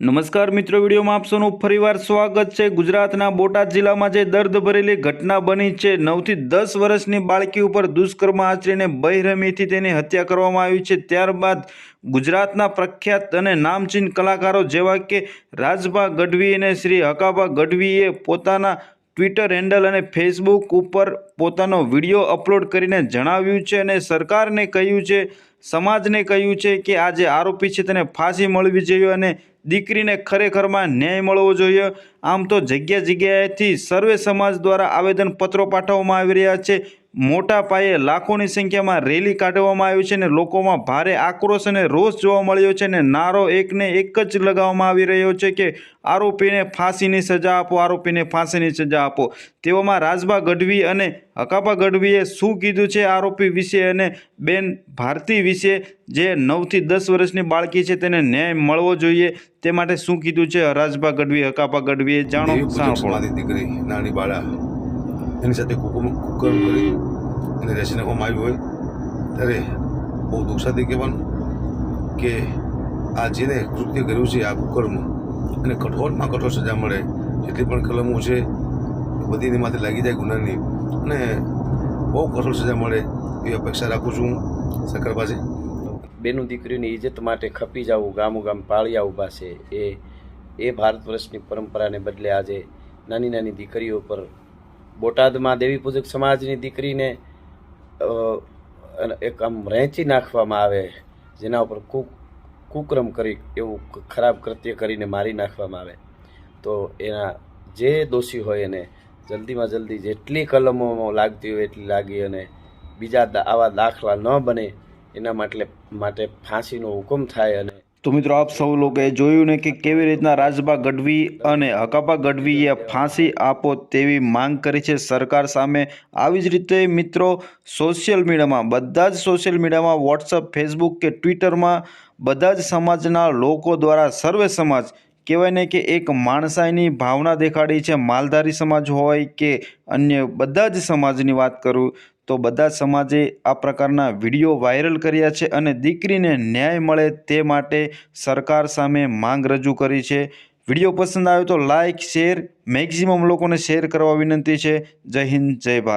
નમસ્કાર મિત્રો, વિડીયોમાં આપ સૌનું ફરીવાર સ્વાગત છે. ગુજરાતના બોટાદ જિલ્લામાં જે દર્દ ભરેલી ઘટના બની છે, નવથી દસ વર્ષની બાળકી ઉપર દુષ્કર્મ આચરીને બહિરમીથી તેની હત્યા કરવામાં આવી છે. ત્યારબાદ ગુજરાતના પ્રખ્યાત અને નામચીન કલાકારો જેવા કે રાજભા ગઢવી અને શ્રી હકાભા ગઢવીએ પોતાના ટ્વિટર હેન્ડલ અને ફેસબુક ઉપર પોતાનો વીડિયો અપલોડ કરીને જણાવ્યું છે અને સરકારને કહ્યું છે, સમાજને કહ્યું છે કે આ જે આરોપી છે, તેને ફાંસી મળવી જોઈએ અને દીકરીને ખરેખરમાં ન્યાય મળવો જોઈએ. આમ તો જગ્યા જગ્યાએથી સર્વે સમાજ દ્વારા આવેદનપત્રો પાઠવવામાં આવી રહ્યા છે. મોટા પાયે લાખોની સંખ્યામાં રેલી કાઢવામાં આવી છે અને લોકોમાં ભારે આક્રોશ અને રોષ જોવા મળ્યો છે અને નારો એકને એક જ લગાવવામાં આવી રહ્યો છે કે આરોપીને ફાંસીની સજા આપો, આરોપીને ફાંસીની સજા આપો. તેવામાં રાજભા ગઢવી અને હકાપા ગઢવીએ શું કીધું છે આરોપી વિશે અને બેન ભારતી વિશે જે નવથી દસ વર્ષની બાળકી છે તેને ન્યાય મળવો જોઈએ તે માટે શું કીધું છે? હરાજભા ગઢવી હકાપા ગઢવીએ જાણો સાંભળો. દીકરી નાની બાળા. એની સાથે કુકુમ કુકર્મ કરી અને રેસી નાખવામાં આવ્યું હોય ત્યારે બહુ દુઃખ સાથે કહેવાનું કે આ જેને કૃત્ય કર્યું છે આ કુકર્મ અને કઠોરમાં કઠોર સજા મળે જેટલી પણ કલમો છે બધી એની માથે લાગી જાય ગુનાની. અને બહુ કઠોર સજા મળે એવી અપેક્ષા રાખું છું સરકાર પાસે. બેનું દીકરીની ઇજ્જત માટે ખપી જવું ગામો ગામ પાળિયા ઊભા છે. એ એ ભારત વર્ષની પરંપરાને બદલે આજે નાની નાની દીકરીઓ પર બોટાદમાં દેવી પૂજક સમાજની દીકરીને એક આમ રેંચી નાખવામાં આવે, જેના ઉપર કુક કુક્રમ કરી, એવું ખરાબ કૃત્ય કરીને મારી નાખવામાં આવે. તો એના જે દોષી હોય એને જલ્દીમાં જલ્દી જેટલી કલમો લાગતી હોય એટલી લાગી અને બીજા આવા દાખલા ન બને એના માટે માટે ફાંસીનો હુકમ થાય અને તો મિત્રો આપ સૌ લોકોએ જોયું ને કે કેવી રીતના રાજભા ગઢવી અને હકાપા ગઢવીએ ફાંસી આપો તેવી માંગ કરી છે સરકાર સામે. આવી જ રીતે મિત્રો સોશિયલ મીડિયામાં બધા જ સોશિયલ મીડિયામાં વોટ્સઅપ ફેસબુક કે ટ્વિટરમાં બધા જ સમાજના લોકો દ્વારા સર્વે સમાજ કહેવાય ને કે એક માણસાઈની ભાવના દેખાડી છે. માલધારી સમાજ હોય કે અન્ય બધા જ સમાજની વાત કરું તો બધા સમાજે આ પ્રકારના વીડિયો વાયરલ કર્યા છે અને દીકરીને ન્યાય મળે તે માટે સરકાર સામે માંગ રજૂ કરી છે. વીડિયો પસંદ આવ્યો તો લાઇક શેર મેક્ઝિમમ લોકોને શેર કરવા વિનંતી છે. જય હિન્દ, જય ભારત.